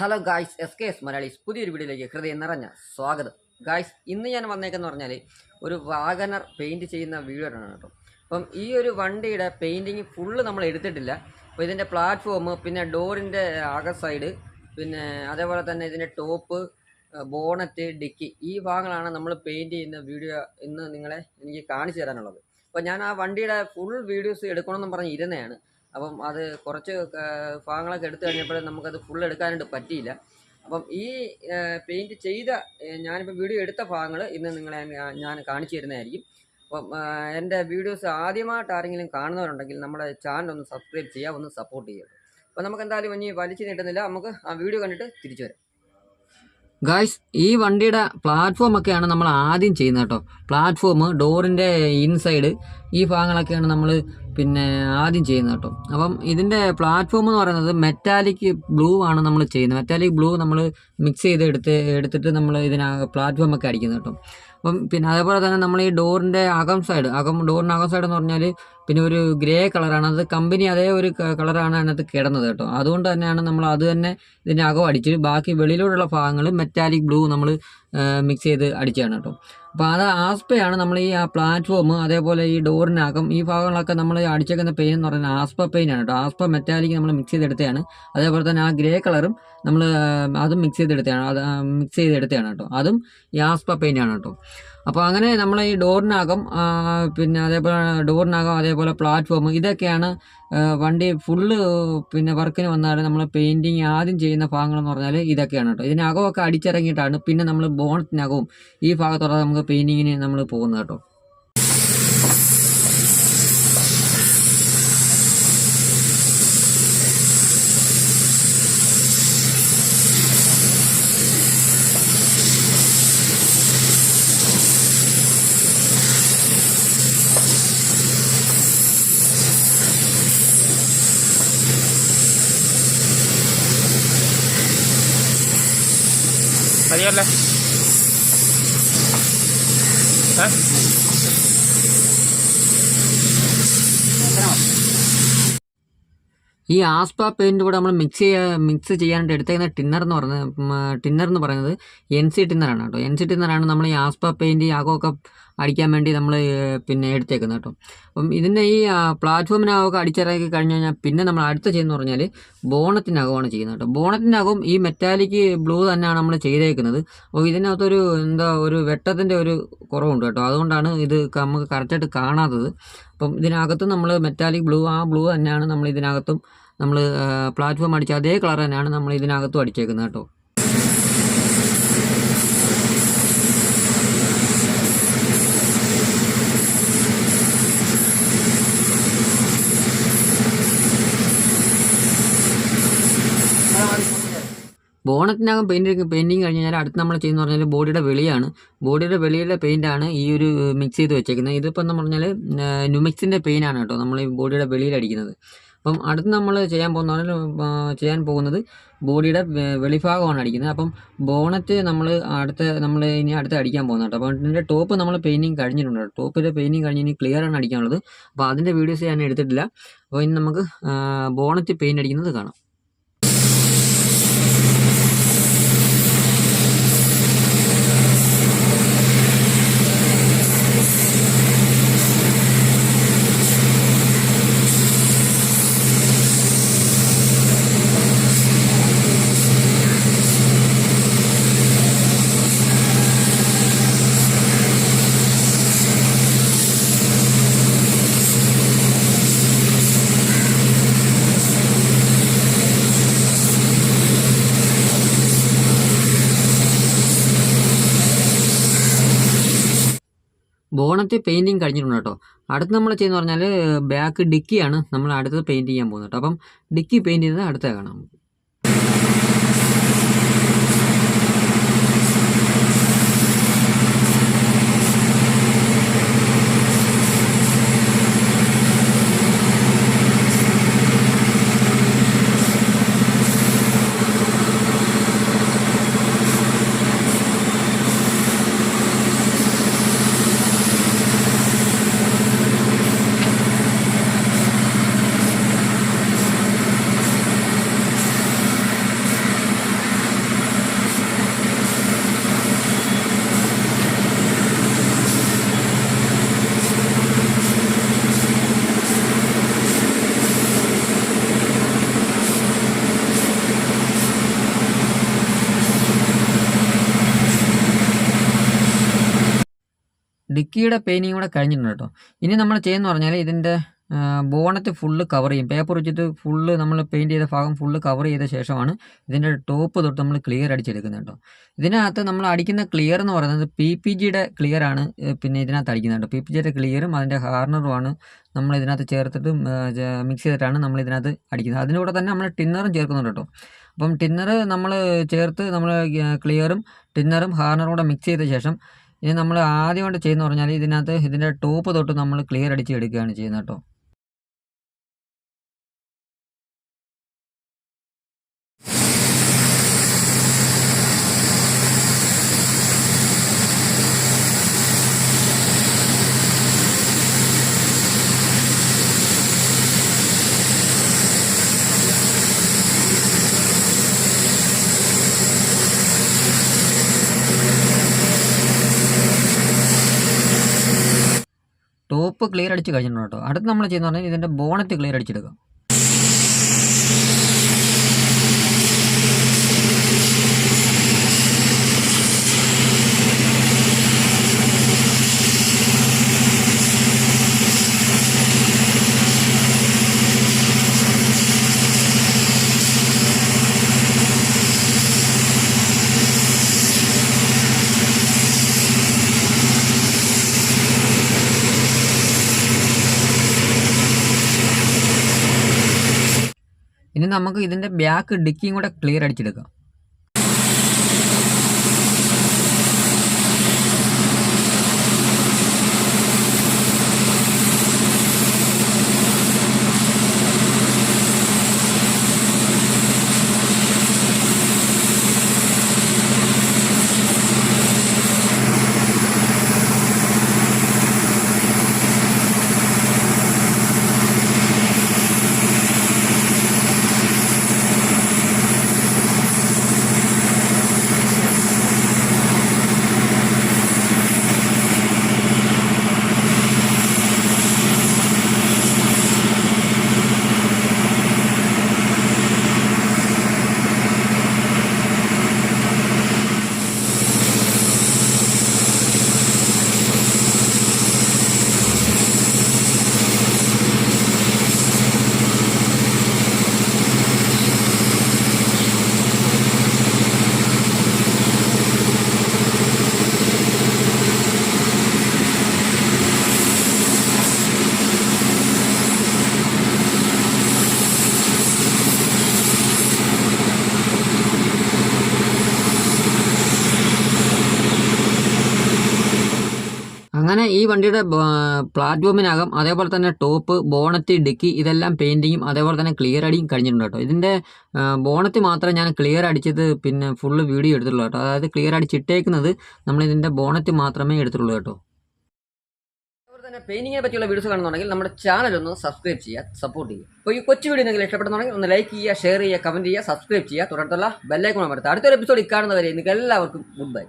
Hello guys S K S Malayalees പുതിയൊരു വീഡിയോയിലേക്ക് ഹൃദയം നിറഞ്ഞ സ്വാഗതം. ഗായ്സ് ഇന്ന് ഞാൻ വന്നേക്കെന്ന് പറഞ്ഞാൽ ഒരു വാഗനർ പെയിന്റ് ചെയ്യുന്ന വീഡിയോ ആണ് കേട്ടോ. അപ്പം ഈ ഒരു വണ്ടിയുടെ പെയിന്റിങ് ഫുള്ള് നമ്മൾ എടുത്തിട്ടില്ല. അപ്പോൾ ഇതിന്റെ പ്ലാറ്റ്ഫോം പിന്നെ ഡോറിന്റെ അക സൈഡ് പിന്നെ അതേപോലെ തന്നെ ഇതിന്റെ ടോപ്പ് ബോണറ്റ് ഡിക്കി ഈ ഭാഗങ്ങളാണ് നമ്മൾ പെയിന്റ് ചെയ്യുന്ന വീഡിയോ ഇന്ന് നിങ്ങളെ എനിക്ക് കാണിച്ചു തരാനുള്ളത്. അപ്പോൾ ഞാൻ ആ വണ്ടിയുടെ ഫുൾ വീഡിയോസ് എടുക്കണമെന്നും പറഞ്ഞ് ഇരുന്നതാണ്. അപ്പം അത് കുറച്ച് ഭാഗങ്ങളൊക്കെ എടുത്തു കഴിഞ്ഞപ്പോൾ നമുക്കത് ഫുൾ എടുക്കാനായിട്ട് പറ്റിയില്ല. അപ്പം ഈ പെയിന്റ് ചെയ്ത ഞാനിപ്പോൾ വീഡിയോ എടുത്ത ഭാഗങ്ങൾ ഇന്ന് നിങ്ങളെ ഞാൻ- കാണിച്ചു തരുന്നതായിരിക്കും അപ്പം എന്റെ വീഡിയോസ് ആദ്യമായിട്ട് ആരെങ്കിലും കാണുന്നവരുണ്ടെങ്കിൽ നമ്മുടെ ചാനൽ ഒന്ന് സബ്സ്ക്രൈബ് ചെയ്യുക ഒന്ന് സപ്പോർട്ട് ചെയ്യുക. അപ്പം നമുക്ക് എന്തായാലും ഇനി വലിച്ചു നീട്ടുന്നില്ല. നമുക്ക് ആ വീഡിയോ കണ്ടിട്ട് തിരിച്ചു വരാം. ഗായ്സ് ഈ വണ്ടിയുടെ പ്ലാറ്റ്ഫോം ഒക്കെയാണ് നമ്മൾ ആദ്യം ചെയ്യുന്നത് കേട്ടോ. പ്ലാറ്റ്ഫോം ഡോറിന്റെ ഇൻസൈഡ് ഈ ഭാഗങ്ങളൊക്കെയാണ് നമ്മൾ പിന്നെ ആദ്യം ചെയ്യുന്നത് കേട്ടോ. അപ്പം ഇതിന്റെ പ്ലാറ്റ്ഫോം എന്ന് പറയുന്നത് മെറ്റാലിക് ബ്ലൂ ആണ് നമ്മൾ ചെയ്യുന്നത്. മെറ്റാലിക് ബ്ലൂ നമ്മൾ മിക്സ് ചെയ്ത് എടുത്ത് എടുത്തിട്ട് നമ്മൾ ഇതിനകത്ത് പ്ലാറ്റ്ഫോം ഒക്കെ അടിക്കുന്നത് കേട്ടോ. അപ്പം പിന്നെ അതേപോലെ തന്നെ നമ്മൾ ഈ ഡോറിന്റെ അകം സൈഡ് അകം ഡോറിന്റെ അകം സൈഡ് എന്ന് പറഞ്ഞാൽ പിന്നെ ഒരു ഗ്രേ കളറാണ്. അത് കമ്പനി അതേ ഒരു കളറാണ് അതിനകത്ത് കിടന്നത് കേട്ടോ. അതുകൊണ്ട് തന്നെയാണ് നമ്മൾ അത് തന്നെ ഇതിന്റെ അകം അടിച്ച് ബാക്കി വെളിയിലൂടെയുള്ള ഭാഗങ്ങൾ മെറ്റാലിക് ബ്ലൂ നമ്മൾ മിക്സ് ചെയ്ത് അടിച്ചതാണ് കേട്ടോ. അപ്പോൾ അത് ആസ്പയാണ് നമ്മൾ ഈ ആ പ്ലാറ്റ്ഫോം അതേപോലെ ഈ ഡോറിനകം ഈ ഭാഗങ്ങളൊക്കെ നമ്മൾ അടിച്ചേക്കുന്ന പെയിൻ എന്ന് പറയുന്നത് ആസ്പ പെയിൻ ആണ് കേട്ടോ. ആസ്പ മെറ്റാലിക് നമ്മൾ മിക്സ് ചെയ്തെടുത്തതാണ്. അതേപോലെ തന്നെ ആ ഗ്രേ കളറും നമ്മൾ അതും മിക്സ് ചെയ്തെടുത്തതാണ്. അത് മിക്സ് ചെയ്തെടുത്തതാണ് കേട്ടോ. അതും ഈ ആസ്പ പെയിൻ ആണ് കേട്ടോ. അപ്പോൾ അങ്ങനെ നമ്മൾ ഈ ഡോറിനകം പിന്നെ അതേപോലെ ഡോറിനകം അതേപോലെ പ്ലാറ്റ്ഫോം ഇതൊക്കെയാണ് വണ്ടി ഫുള്ള് പിന്നെ വർക്കിന് വന്നാൽ നമ്മൾ പെയിന്റിങ് ആദ്യം ചെയ്യുന്ന ഭാഗങ്ങൾ എന്ന് പറഞ്ഞാൽ ഇതൊക്കെയാണ് കേട്ടോ. ഇതിനകമൊക്കെ അടിച്ചിറങ്ങിയിട്ടാണ് പിന്നെ നമ്മൾ ബോണറ്റിനകവും ഈ ഭാഗത്തോടെ നമുക്ക് പെയിന്റിങ്ങിന് നമ്മൾ പോകുന്നത് കേട്ടോ. മതിയല്ലേ ഏ? ഈ ആസ്പ പെയിന്റ് കൂടെ നമ്മൾ മിക്സ് ചെയ്യാൻ മിക്സ് ചെയ്യാനായിട്ട് എടുത്തേക്കുന്ന ടിന്നർ എന്ന് പറയുന്നത് ടിന്നർ എന്ന് പറയുന്നത് എൻ സി ടിന്നറാണ് കേട്ടോ എൻ സി ടിന്നറാണ് നമ്മൾ ഈ ആസ്പ യാഗോ അകമൊക്കെ അടിക്കാൻ വേണ്ടി നമ്മൾ പിന്നെ എടുത്തേക്കുന്നത് കേട്ടോ. അപ്പം ഇതിന്റെ ഈ പ്ലാറ്റ്ഫോമിനകമൊക്കെ അടിച്ചിറക്കി കഴിഞ്ഞ് കഴിഞ്ഞാൽ പിന്നെ നമ്മൾ അടുത്ത ചെയ്യുന്നത് പറഞ്ഞാൽ ബോണത്തിനകമാണ് ചെയ്യുന്നത് കേട്ടോ. ബോണത്തിനകവും ഈ മെറ്റാലിക് ബ്ലൂ തന്നെയാണ് നമ്മൾ ചെയ്തേക്കുന്നത്. അപ്പോൾ ഇതിനകത്തൊരു എന്താ ഒരു വെട്ടത്തിന്റെ ഒരു കുറവുണ്ട് കേട്ടോ. അതുകൊണ്ടാണ് ഇത് നമുക്ക് കറക്റ്റായിട്ട് കാണാത്തത്. അപ്പം ഇതിനകത്തും നമ്മൾ മെറ്റാലിക് ബ്ലൂ ആ ബ്ലൂ തന്നെയാണ് നമ്മൾ ഇതിനകത്തും നമ്മൾ പ്ലാറ്റ്ഫോം അടിച്ച അതേ കളർ തന്നെയാണ് നമ്മൾ ഇതിനകത്തും അടിച്ചേക്കുന്നത് കേട്ടോ. ബോണറ്റിനകം പെയിന്റ് പെയിന്റിങ് കഴിഞ്ഞ് കഴിഞ്ഞാൽ അടുത്ത് നമ്മൾ ചെയ്യുന്ന പറഞ്ഞാൽ ബോഡിയുടെ വെളിയാണ്. ബോഡിയുടെ വെളിയിലെ പെയിന്റാണ് ഈ ഒരു മിക്സ് ചെയ്ത് വെച്ചേക്കുന്നത്. ഇതിപ്പോൾ എന്ന് പറഞ്ഞാൽ നുമിക്സിന്റെ പെയിനാണ് കേട്ടോ നമ്മൾ ഈ ബോഡിയുടെ വെളിയിൽ അടിക്കുന്നത്. അപ്പം അടുത്ത് നമ്മൾ ചെയ്യാൻ പോകുന്ന ചെയ്യാൻ പോകുന്നത് ബോഡിയുടെ വെളിഭാഗമാണ് അടിക്കുന്നത്. അപ്പം ബോണറ്റ് നമ്മൾ അടുത്ത നമ്മൾ ഇനി അടുത്ത് അടിക്കാൻ പോകുന്നത് കേട്ടോ. അപ്പം ഇതിന്റെ ടോപ്പ് നമ്മൾ പെയിന്റിങ് കഴിഞ്ഞിട്ടുണ്ട് ടോപ്പിന്റെ പെയിന്റിങ് കഴിഞ്ഞ് ഇനി ക്ലിയർ ആണ് അടിക്കാനുള്ളത്. അപ്പോൾ അതിന്റെ വീഡിയോസ് ഞാൻ എടുത്തിട്ടില്ല. അപ്പോൾ ഇനി നമുക്ക് ബോണറ്റ് പെയിന്റ് അടിക്കുന്നത് കാണാം. ബോണറ്റ് പെയിന്റിങ് കഴിഞ്ഞിട്ടുണ്ട് കേട്ടോ. അടുത്ത് നമ്മൾ ചെയ്യുന്ന പറഞ്ഞാൽ ബാക്ക് ഡിക്കിയാണ് നമ്മൾ അടുത്തത് പെയിന്റ് ചെയ്യാൻ പോകുന്നത് കേട്ടോ. അപ്പം ഡിക്കി പെയിന്റ് ചെയ്യുന്നത് അടുത്ത കാണാം ഡിക്കിയുടെ പെയിന്റിങ് കൂടെ കഴിഞ്ഞിട്ടുണ്ട് കേട്ടോ. ഇനി നമ്മൾ ചെയ്യുന്ന പറഞ്ഞാൽ ഇതിന്റെ ബോണറ്റ് ഫുള്ള് കവർ ചെയ്യും. പേപ്പർ വെച്ചിട്ട് ഫുള്ള് നമ്മൾ പെയിന്റ് ചെയ്ത ഭാഗം ഫുള്ള് കവർ ചെയ്ത ശേഷമാണ് ഇതിന്റെ ടോപ്പ് തൊട്ട് നമ്മൾ ക്ലിയർ അടിച്ചെടുക്കുന്നത് കേട്ടോ. ഇതിനകത്ത് നമ്മൾ അടിക്കുന്ന ക്ലിയർ എന്ന് പറയുന്നത് പി പി ജിയുടെ ക്ലിയർ ആണ് പിന്നെ ഇതിനകത്ത് അടിക്കുന്നത് കേട്ടോ. പി പി ജിയുടെ ക്ലിയറും അതിന്റെ ഹാർണറുമാണ് നമ്മൾ ഇതിനകത്ത് ചേർത്തിട്ട് മിക്സ് ചെയ്തിട്ടാണ് നമ്മൾ ഇതിനകത്ത് അടിക്കുന്നത്. അതിന്റെ തന്നെ നമ്മൾ ടിന്നറും ചേർക്കുന്നുണ്ട് കേട്ടോ. അപ്പം ടിന്നർ നമ്മൾ ചേർത്ത് നമ്മൾ ക്ലിയറും ടിന്നറും ഹാർണറും കൂടെ മിക്സ് ചെയ്ത ശേഷം ഇനി നമ്മൾ ആദ്യമായിട്ട് ചെയ്യുന്ന പറഞ്ഞാൽ ഇതിനകത്ത് ഇതിന്റെ ടോപ്പ് തൊട്ട് നമ്മൾ ക്ലിയർ അടിച്ച് എടുക്കുകയാണ് ചെയ്യുന്നത് കേട്ടോ. ടോപ്പ് ക്ലിയർ അടിച്ച് കഴിഞ്ഞിട്ടുണ്ട് കേട്ടോ? അടുത്ത് നമ്മൾ ചെയ്യുന്ന പറഞ്ഞാൽ ഇതിന്റെ ബോണറ്റ് ക്ലിയർ അടിച്ചെടുക്കുക ഇനി നമുക്ക് ഇതിന്റെ ബാക്ക് ഡിക്കിയും കൂടെ ക്ലിയർ അടിച്ചെടുക്കാം. അങ്ങനെ ഈ വണ്ടിയുടെ പ്ലാറ്റ്ഫോമിനകം അതേപോലെ തന്നെ ടോപ്പ് ബോണറ്റ് ഡിക്കി ഇതെല്ലാം പെയിന്റിങ്ങും അതേപോലെ തന്നെ ക്ലിയർ അടിയും കഴിഞ്ഞിട്ടുണ്ട് കേട്ടോ. ഇതിന്റെ ബോണറ്റ് മാത്രമേ ഞാൻ ക്ലിയർ അടിച്ചത് പിന്നെ ഫുള്ള് വീഡിയോ എടുത്തിട്ടുള്ളൂ കേട്ടോ. അതായത് ക്ലിയർ അടിച്ചിട്ടേക്കുന്നത് നമ്മൾ ഇതിന്റെ ബോണറ്റ് മാത്രമേ എടുത്തിട്ടുള്ളൂ കേട്ടോ. തന്നെ പെയിന്റിങ്ങിനെ പറ്റിയുള്ള വീഡിയോസ് കാണുന്നുണ്ടെങ്കിൽ നമ്മുടെ ചാനൽ ഒന്ന് സബ്സ്ക്രൈബ് ചെയ്യുക സപ്പോർട്ട് ചെയ്യുക. അപ്പോൾ ഈ കൊച്ചു വീഡിയോ നിങ്ങൾ ഇഷ്ടപ്പെടുന്നുണ്ടെങ്കിൽ ഒന്ന് ലൈക്ക് ചെയ്യുക ഷെയർ ചെയ്യുക കമന്റ് ചെയ്യുക സബ്സ്ക്രൈബ് ചെയ്യുക. തുടർന്നുള്ള ബെല്ലൈക്കോൺ അടുത്ത അടുത്തൊരു എപ്പിസോഡ് കാണുന്നവരെ നിങ്ങൾക്ക് എല്ലാവർക്കും ഗുഡ് ബൈ.